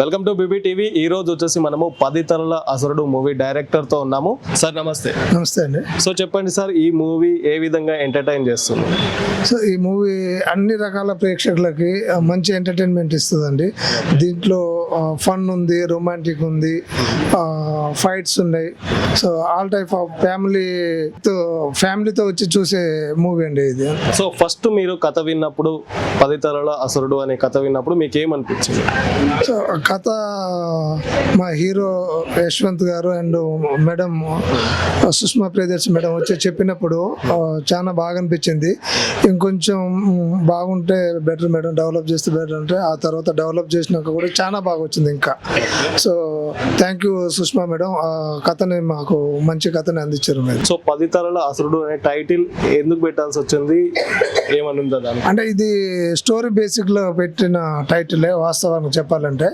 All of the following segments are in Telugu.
Welcome to BB TV. ఈ రోజు వచ్చేసి మనము పది తరల అసరుడు మూవీ డైరెక్టర్తో ఉన్నాము. సార్ నమస్తే. నమస్తే అండి. సో చెప్పండి సార్ ఈ మూవీ ఏ విధంగా ఎంటర్టైన్ చేస్తుంది? సో ఈ మూవీ అన్ని రకాల ప్రేక్షకులకి మంచి ఎంటర్టైన్మెంట్ ఇస్తుందండి. దీంట్లో ఫన్ ఉంది రొమాంటిక్ ఉంది ఫైట్స్ ఉన్నాయి. సో ఆల్ టైప్ ఆఫ్ ఫ్యామిలీతో ఫ్యామిలీతో వచ్చి చూసే మూవీ అండి ఇది. సో ఫస్ట్ మీరు కథ విన్నప్పుడు పది తరల అసరుడు అనే కథ విన్నప్పుడు మీకు ఏమనిపించింది సో కథ మా హీరో యశ్వంత్ గారు and madam Sushma Priyadarshi madam వచ్చి చెప్పినప్పుడు చాలా బాగా అనిపించింది ఇంకొంచెం బాగుంటే బెటర్ మేడం డెవలప్ చేస్తే బెటర్ అంటే ఆ తర్వాత డెవలప్ చేసినాక కూడా చాలా బాగా వచ్చింది ఇంకా. So thank you Sushma madam. ఆ కథని మాకు మంచి కథని అందించారు మీరు. సో పది తరల అసరుడు అనే టైటిల్ ఎందుకు పెట్టాల్సి వచ్చింది? ఏమని దానికి? అంటే ఇది స్టోరీ బేసిక్లో పెట్టిన టైటిలే వాస్తవానికి చెప్పాలంటే.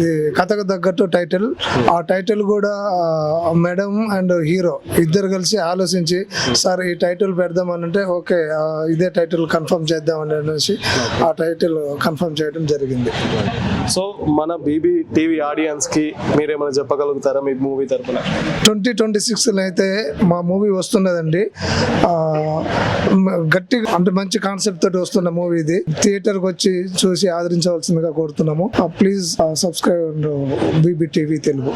ఇది కథకు తగ్గట్టు టైటిల్. ఆ టైటిల్ కూడా మేడం అండ్ హీరో ఇద్దరు కలిసి ఆలోచించి సార్ ఈ టైటిల్ పెడదాం అని అంటే ఓకే ఇదే టైటిల్ కన్ఫర్మ్ చేద్దాం అని అనేసి ఆ టైటిల్ కన్ఫర్మ్ చేయడం జరిగింది. సో మన బీబీ టీవీ ఆడియన్స్కి మీరేమైనా చెప్పగలుగుతారా మీ మూవీ తరపున? ట్వంటీ ట్వంటీ సిక్స్ అయితే మా మూవీ వస్తున్నదండి. గట్టి అంటే మంచి కాన్సెప్ట్ తోటి వస్తున్న మూవీ ఇది. థియేటర్కి వచ్చి చూసి ఆదరించవలసిందిగా కోరుతున్నాము. Please subscribe BB TV Telugu.